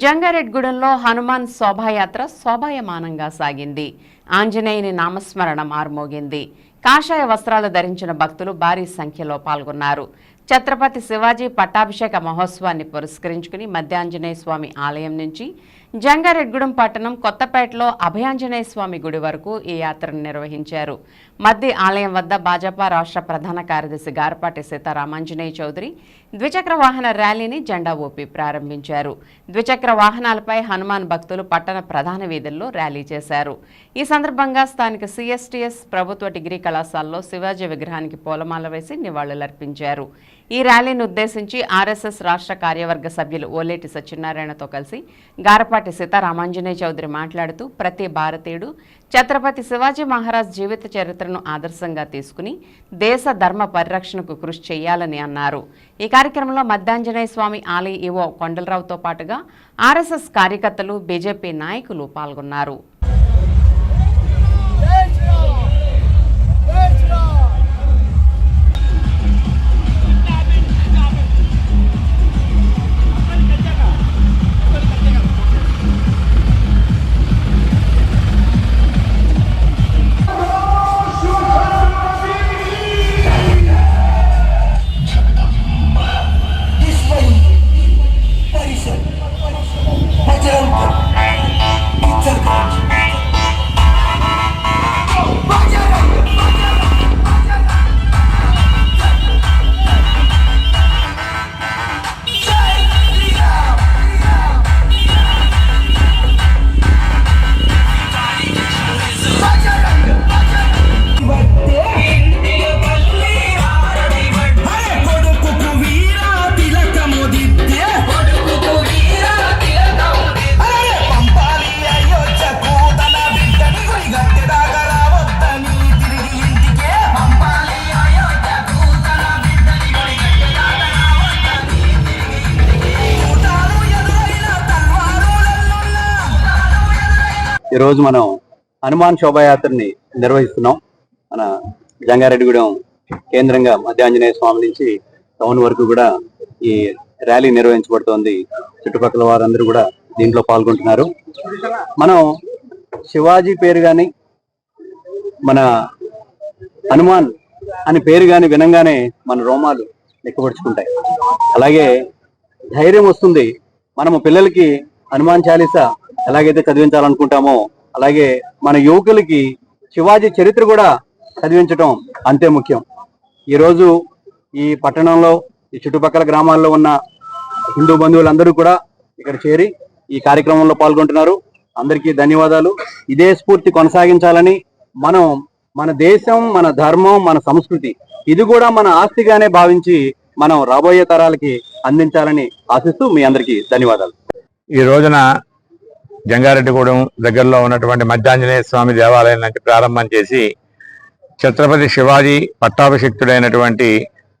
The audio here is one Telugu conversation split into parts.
జంగారెడ్గూడెంలో హనుమాన్ శోభాయాత్ర శోభాయమానంగా సాగింది. ఆంజనేయుని నామస్మరణ మార్మోగింది. కాషాయ వస్త్రాలు ధరించిన భక్తులు భారీ సంఖ్యలో పాల్గొన్నారు. ఛత్రపతి శివాజీ పట్టాభిషేక మహోత్సవాన్ని పురస్కరించుకుని మధ్యాంజనేయ స్వామి ఆలయం నుంచి జంగారెడ్గూడెం పట్టణం కొత్తపేటలో అభయాంజనేయ స్వామి గుడి వరకు ఈ యాత్రను నిర్వహించారు. మధ్య ఆలయం వద్ద భాజపా రాష్ట్ర ప్రధాన కార్యదర్శి గారపాటి సీతారామాంజనేయ చౌదరి ద్విచక్ర వాహన ర్యాలీని జెండా ఊపి ప్రారంభించారు. ద్విచక్ర వాహనాలపై హనుమాన్ భక్తులు పట్టణ ప్రధాన వీధుల్లో ర్యాలీ చేశారు. ఈ సందర్భంగా స్థానిక సిఎస్టీఎస్ ప్రభుత్వ డిగ్రీ కళాశాలలో శివాజీ విగ్రహానికి పూలమాల వేసి నివాళులర్పించారు. ఈ ర్యాలీని ఉద్దేశించి ఆర్ఎస్ఎస్ రాష్ట్ర కార్యవర్గ సభ్యులు ఓలేటి సత్యనారాయణతో కలిసి గారపాటి సీతారామాంజనేయ చౌదరి మాట్లాడుతూ ప్రతి భారతీయుడు ఛత్రపతి శివాజీ మహారాజ్ జీవిత చరిత్రను ఆదర్శంగా తీసుకుని దేశ ధర్మ పరిరక్షణకు కృషి చేయాలని అన్నారు. ఈ కార్యక్రమంలో మధ్యాంజనేయ స్వామి ఆలయ ఈవో కొండలరావుతో పాటుగా ఆర్ఎస్ఎస్ కార్యకర్తలు బీజేపీ నాయకులు పాల్గొన్నారు. ఈరోజు మనం హనుమాన్ శోభాయాత్రని నిర్వహిస్తున్నాం. మన జంగారెడ్డిగూడెం కేంద్రంగా మధ్యాంజనేయ స్వామి నుంచి టౌన్ వరకు కూడా ఈ ర్యాలీ నిర్వహించబడుతోంది. చుట్టుపక్కల వారందరూ కూడా దీంట్లో పాల్గొంటున్నారు. మనం శివాజీ పేరు కానీ మన హనుమాన్ అని పేరు కానీ వినంగానే మన రోమాలు లెక్కపరుచుకుంటాయి. అలాగే ధైర్యం వస్తుంది. మనము పిల్లలకి హనుమాన్ చాలీసా ఎలాగైతే చదివించాలనుకుంటామో అలాగే మన యువకులకి శివాజీ చరిత్ర కూడా చదివించటం అంతే ముఖ్యం. ఈరోజు ఈ పట్టణంలో ఈ చుట్టుపక్కల గ్రామాల్లో ఉన్న హిందూ బంధువులందరూ కూడా ఇక్కడ చేరి ఈ కార్యక్రమంలో పాల్గొంటున్నారు. అందరికీ ధన్యవాదాలు. ఇదే స్ఫూర్తి కొనసాగించాలని మనం మన దేశం మన ధర్మం మన సంస్కృతి ఇది కూడా మన ఆస్తిగానే భావించి మనం రాబోయే తరాలకి అందించాలని ఆశిస్తూ మీ అందరికీ ధన్యవాదాలు. ఈ రోజున జంగారెడ్డిగూడెం దగ్గరలో ఉన్నటువంటి మధ్యాంజనేయ స్వామి దేవాలయాన్ని ప్రారంభం చేసి ఛత్రపతి శివాజీ పట్టాభిషిక్తుడైనటువంటి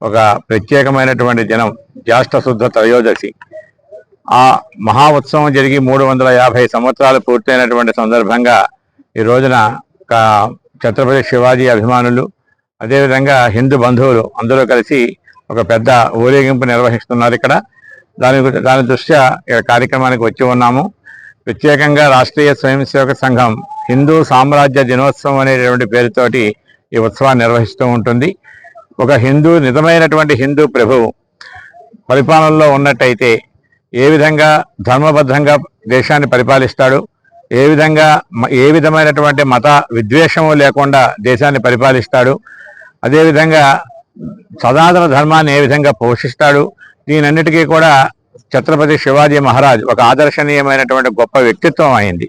ఒక ప్రత్యేకమైనటువంటి దినం జ్యేష్ఠ శుద్ధ త్రయోదశి. ఆ మహా ఉత్సవం జరిగి మూడు వందల యాభై సంవత్సరాలు పూర్తయినటువంటి సందర్భంగా ఈ రోజున ఒక ఛత్రపతి శివాజీ అభిమానులు అదేవిధంగా హిందూ బంధువులు అందరూ కలిసి ఒక పెద్ద ఊరేగింపు నిర్వహిస్తున్నారు ఇక్కడ. దాని దాని దృష్ట్యా ఇక్కడ కార్యక్రమానికి వచ్చి ఉన్నాము. ప్రత్యేకంగా రాష్ట్రీయ స్వయం సేవక సంఘం హిందూ సామ్రాజ్య దినోత్సవం అనేటువంటి పేరుతోటి ఈ ఉత్సవాన్ని నిర్వహిస్తూ ఉంటుంది. ఒక హిందూ నిజమైనటువంటి హిందూ ప్రభువు పరిపాలనలో ఉన్నట్టయితే ఏ విధంగా ధర్మబద్ధంగా దేశాన్ని పరిపాలిస్తాడు ఏ విధంగా ఏ విధమైనటువంటి మత విద్వేషము లేకుండా దేశాన్ని పరిపాలిస్తాడు అదేవిధంగా సనాతన ధర్మాన్ని ఏ విధంగా పోషిస్తాడు దీనన్నిటికీ కూడా ఛత్రపతి శివాజీ మహారాజ్ ఒక ఆదర్శనీయమైనటువంటి గొప్ప వ్యక్తిత్వం అయింది.